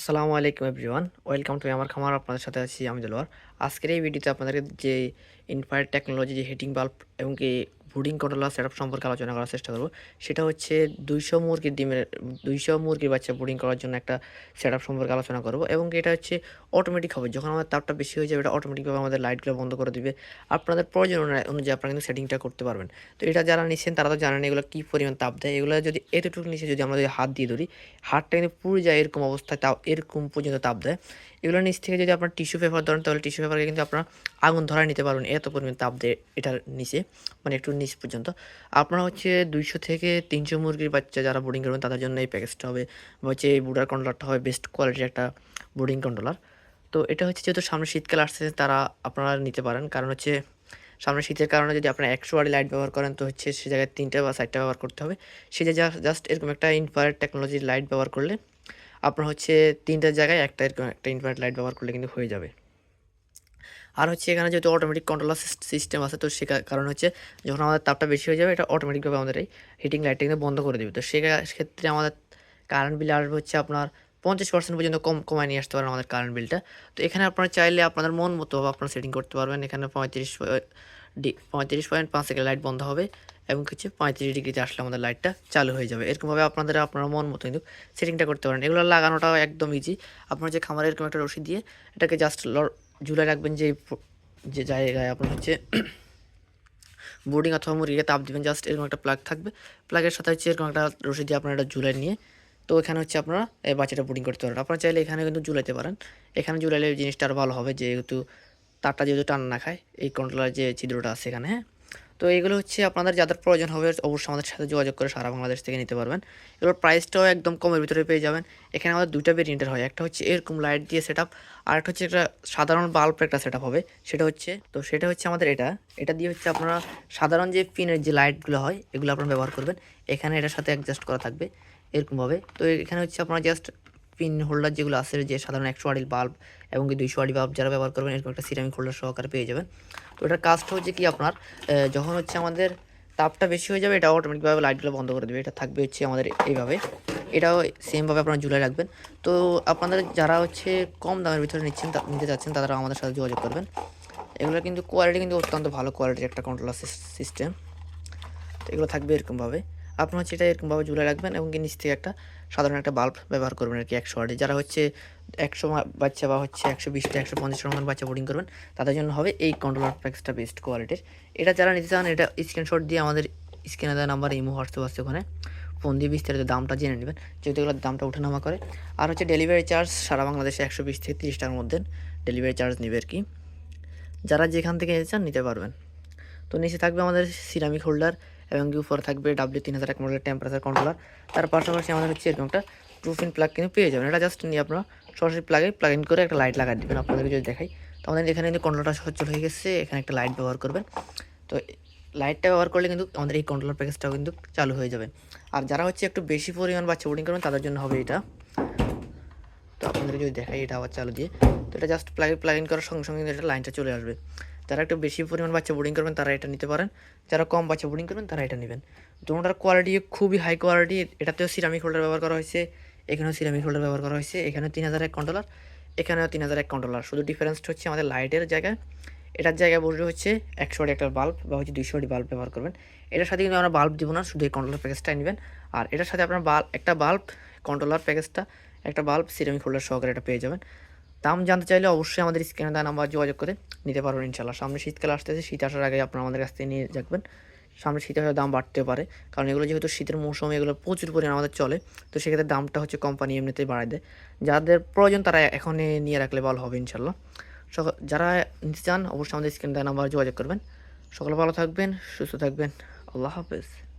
আসসালামু আলাইকুম everyone. Welcome to আমার খামার, আপনাদের সাথে আছি আমি দেলোয়ার আজকের এই ভিডিওতে আপনাদের যে ইনফায়ার টেকনোলজি, যে হিটিং বাল্ব এবং কি বুডিং কন্ট্রোলার সেটআপ সম্পর্কে আলোচনা করার চেষ্টা করব। সেটা হচ্ছে দুইশো মুরগির ডিমের, দুইশো মুরগির বাচ্চা বুডিং করার জন্য একটা সেটআপ সম্পর্কে আলোচনা করব এবং এটা হচ্ছে অটোমেটিক হবে। যখন আমাদের তাপটা বেশি হয়ে যাবে, এটা অটোমেটিকভাবে আমাদের লাইটগুলো বন্ধ করে দিবে। আপনাদের প্রয়োজন অনুযায়ী- আপনারা কিন্তু সেটিংটা করতে পারবেন। তো এটা যারা নিচ্ছেন, তারা তো জানেন এগুলো কী পরিমাণ তাপ দেয়। এগুলো যদি এতটুকু নিচে যদি আমরা যদি হাত দিয়ে ধরি, হাতটা কিন্তু পুড়ে যায় এরকম অবস্থায় তাপ এরকম পর্যন্ত তাপ দেয়। এগুলোর নিচ থেকে যদি আপনার টিস্যু পেপার ধরেন, তাহলে টিস্যু পেপারকে কিন্তু আপনার আগুন ধরায় নিতে পারবেন, এত পরিমাণ তাপ দেয় এটার নিচে মানে একটু নিচ পর্যন্ত। আপনারা হচ্ছে দুইশো থেকে তিনশো মুরগির বাচ্চা যারা বোর্ডিং করবেন, তাদের জন্য এই প্যাকেজটা হবে। বা হচ্ছে এই বুডার কন্ট্রোলারটা হবে বেস্ট কোয়ালিটির একটা বোর্ডিং কন্ট্রোলার তো এটা হচ্ছে যেহেতু সামনে শীতকাল আসছে তারা আপনারা নিতে পারেন। কারণ হচ্ছে সামনে শীতের কারণে যদি আপনারা একশো ওয়ারি লাইট ব্যবহার করেন, তো হচ্ছে সে জায়গায় তিনটা বা চারটা ব্যবহার করতে হবে। সে জায়গায় জাস্ট এরকম একটা ইনফ্রারেড টেকনোলজির লাইট ব্যবহার করলে আপনার হচ্ছে তিনটার জায়গায় একটা এরকম একটা ইনফ্রারেড লাইট ব্যবহার করলে কিন্তু হয়ে যাবে। আর হচ্ছে এখানে যেহেতু অটোমেটিক কন্ট্রোলার সিস্টেম আছে, তো সে কারণ হচ্ছে যখন আমাদের তাপটা বেশি হয়ে যাবে, এটা অটোমেটিকভাবে আমাদের এই হিটিং লাইটটা কিন্তু বন্ধ করে দেবে। তো সেক্ষেত্রে আমাদের কারেন্ট বিল আসবে হচ্ছে আপনার পঞ্চাশ পার্সেন্ট পর্যন্ত কম কমায় নিয়ে আসতে পারেন আমাদের কারেন্ট বিলটা তো এখানে আপনারা চাইলে আপনাদের মন মতো আপনারা সেটিং করতে পারবেন। এখানে পঁয়ত্রিশ পঁয়ত্রিশ পয়েন্ট পাঁচ থেকে লাইট বন্ধ হবে। এবং হচ্ছে পঁয়ত্রিশ ডিগ্রিতে আসলে আমাদের লাইটটা চালু হয়ে যাবে। এরকমভাবে আপনাদের আপনারা মন মতো কিন্তু সেটিংটা করতে পারেন। এগুলো লাগানোটাও একদম ইজি আপনার যে খামারে এরকম একটা রশি দিয়ে এটাকে জাস্ট ঝুলে রাখবেন যে যে জায়গায় আপনার হচ্ছে বোর্ডিং অথবা মুরগিকে তাপ দিবেন জাস্ট এরকম একটা প্লাগ থাকবে। প্লাগের সাথে হচ্ছে এরকম একটা রশি দিয়ে আপনারা এটা ঝুলাই নিয়ে, তো এখানে হচ্ছে আপনারা এই বাচ্চাটা বোর্ডিং করতে পারেন। আপনারা চাইলে এখানে কিন্তু ঝুলাইতে পারেন। এখানে ঝুলাইলে জিনিসটা আরও ভালো হবে, যেহেতু তারটা যেহেতু টান না খায়, এই কন্ট্রোলার যে ছিদ্রটা আছে এখানে হ্যাঁ? তো এগুলো হচ্ছে আপনাদের যাদের প্রয়োজন হবে, অবশ্যই আমাদের সাথে যোগাযোগ করে সারা বাংলাদেশ থেকে নিতে পারবেন। এগুলোর প্রাইসটাও একদম কমের ভিতরে পেয়ে যাবেন। এখানে আমাদের দুইটা ভেরিয়েন্টের হয়, একটা হচ্ছে এরকম লাইট দিয়ে সেট আপ আর একটা হচ্ছে একটা সাধারণ বাল্ব একটা সেট হবে। সেটা হচ্ছে, তো সেটা হচ্ছে আমাদের এটা। এটা দিয়ে হচ্ছে আপনারা সাধারণ যে পিনের যে লাইটগুলো হয়, এগুলো আপনারা ব্যবহার করবেন। এখানে এটার সাথে অ্যাডজাস্ট করা থাকবে, এরকমভাবে। তো এখানে হচ্ছে আপনারা জাস্ট পিন হোল্ডার যেগুলো আছে, যে সাধারণ একশো আড়ি বাল্ব এবং কি দুইশো আড়ি বাল্ব যারা ব্যবহার করবেন, এরকম একটা সিরামিক হোল্ডার সহকারে পেয়ে যাবেন। তো এটার কাজটা হচ্ছে কি আপনার যখন হচ্ছে আমাদের তাপটা বেশি হয়ে যাবে এটা অটোমেটিকভাবে লাইটগুলো বন্ধ করে দেবে। এটা থাকবে হচ্ছে আমাদের এইভাবে। এটাও সেমভাবে আপনারা ঝুলাই রাখবেন। তো আপনাদের যারা হচ্ছে কম দামের ভিতরে নিচ্ছেন নিতে চাচ্ছেন তারা আমাদের সাথে যোগাযোগ করবেন। এগুলো কিন্তু কোয়ালিটি কিন্তু অত্যন্ত ভালো কোয়ালিটির একটা কন্ট্রোলার সিস্টেম তো এগুলো থাকবে এরকমভাবে আপনার হচ্ছে এটা এরকমভাবে ঝুলে রাখবেন এবং নিচ থেকে একটা সাধারণ একটা বাল্ব ব্যবহার করবেন আর কি একশো ওয়াটের যারা হচ্ছে একশো বাচ্চা বা হচ্ছে একশো বিশটা একশো পঞ্চাশ মতন বাচ্চা বোর্ডিং করবেন, তাদের জন্য হবে এই কন্ট্রোলার প্যাকেজটা বেস্ট কোয়ালিটির এটা যারা নিতে চান, এটা স্ক্রিনশট দিয়ে আমাদের স্ক্রিনে দেওয়া নাম্বার ইমো হোয়াটসঅ্যাপ আছে ওখানে। ফোন দিয়ে বিস্তারিত দামটা জেনে নেবেন, যেহেতু এগুলোর দামটা উঠে ওঠানামা করে। আর হচ্ছে ডেলিভারি চার্জ সারা বাংলাদেশে একশো বিশ থেকে তিরিশ টাকার মধ্যে ডেলিভারি চার্জ নেবে আর কি। যারা যেখান থেকে নিতে চান, নিতে পারবেন। তো নিচে থাকবে আমাদের সিরামিক হোল্ডার এবং ইউ ফোর থাকবে ডাব্লিউ তিন হাজার এক মডেলের টেম্পারেচার কন্ট্রোলার তার পাশাপাশি আমাদের হচ্ছে এরকম একটা ট্রুফিন প্লাগ কিন্তু পেয়ে যাবেন। এটা জাস্ট নিয়ে আপনারা সরাসরি প্লাগে প্লাগ ইন করে একটা লাইট লাগাই দেবেন আপনাদেরকে যদি দেখাই। তো আমাদের এখানে কিন্তু কন্ট্রোলটা সচ্ছল হয়ে গেছে, এখানে একটা লাইট ব্যবহার করবেন। তো লাইটটা ব্যবহার করলে কিন্তু আমাদের এই কন্ট্রোলার প্যাকেজটাও কিন্তু চালু হয়ে যাবে। আর যারা হচ্ছে একটু বেশি পরিমাণ বাচ্চা বোর্ডিং করবেন, তাদের জন্য হবে এটা। তো আপনাদের যদি দেখাই এটা আবার চালু দিয়ে। তো এটা জাস্ট প্লাগ প্লাগ ইন করার সঙ্গে সঙ্গে কিন্তু এটা লাইনটা চলে আসবে। যারা একটু বেশি পরিমাণ বাচ্চা বোর্ডিং করবেন, তারা এটা নিতে পারেন। যারা কম বাচ্চা বোর্ডিং করবেন, তারা এটা নেবেন। দুটার কোয়ালিটি খুবই হাই কোয়ালিটি এটাতেও সিরামিক হোল্ডার ব্যবহার করা হয়েছে, এখানেও সিরামিক হোল্ডার ব্যবহার করা হয়েছে এখানে তিন হাজার এক কন্ট্রোলার এখানেও তিন হাজার এক কন্ট্রোলার শুধু ডিফারেন্সটা হচ্ছে আমাদের লাইটের জায়গায়, এটার জায়গায় বসবে হচ্ছে একশো একটা বাল্ব বা হচ্ছে দুইশো বাল্ব ব্যবহার করবেন। এটার সাথে কিন্তু আমরা বাল্ব দিব না, শুধু এই কন্ট্রোলার প্যাকেজটাই নেবেন। আর এটার সাথে আপনার বাল্ব একটা বাল্ব কন্ট্রোলার প্যাকেজটা একটা বাল্ব সিরামিক হোল্ডার সহকারে এটা পেয়ে যাবেন। দাম জানতে চাইলে অবশ্যই আমাদের স্ক্রিনে দেওয়া নাম্বার যোগাযোগ করে নিতে পারবেন ইনশাল্লাহ সামনে শীতকাল আসতেছে, শীত আসার আগে আপনারা আমাদের কাছ থেকে নিয়ে যাবেন। সামনে শীতের হয়তো দাম বাড়তে পারে, কারণ এগুলো যেহেতু শীতের মৌসুমে, এগুলো প্রচুর পরিমাণে আমাদের চলে, তো সেক্ষেত্রে দামটা হচ্ছে কোম্পানি এমনিতেই বাড়ায় দেয়। যাদের প্রয়োজন তারা এখন নিয়ে রাখলে ভালো হবে ইনশাল্লাহ সক- যারা নিতে চান, অবশ্যই আমাদের স্ক্রিনে দেওয়া নাম্বার যোগাযোগ করবেন। সকলে ভালো থাকবেন, সুস্থ থাকবেন। আল্লাহ হাফেজ।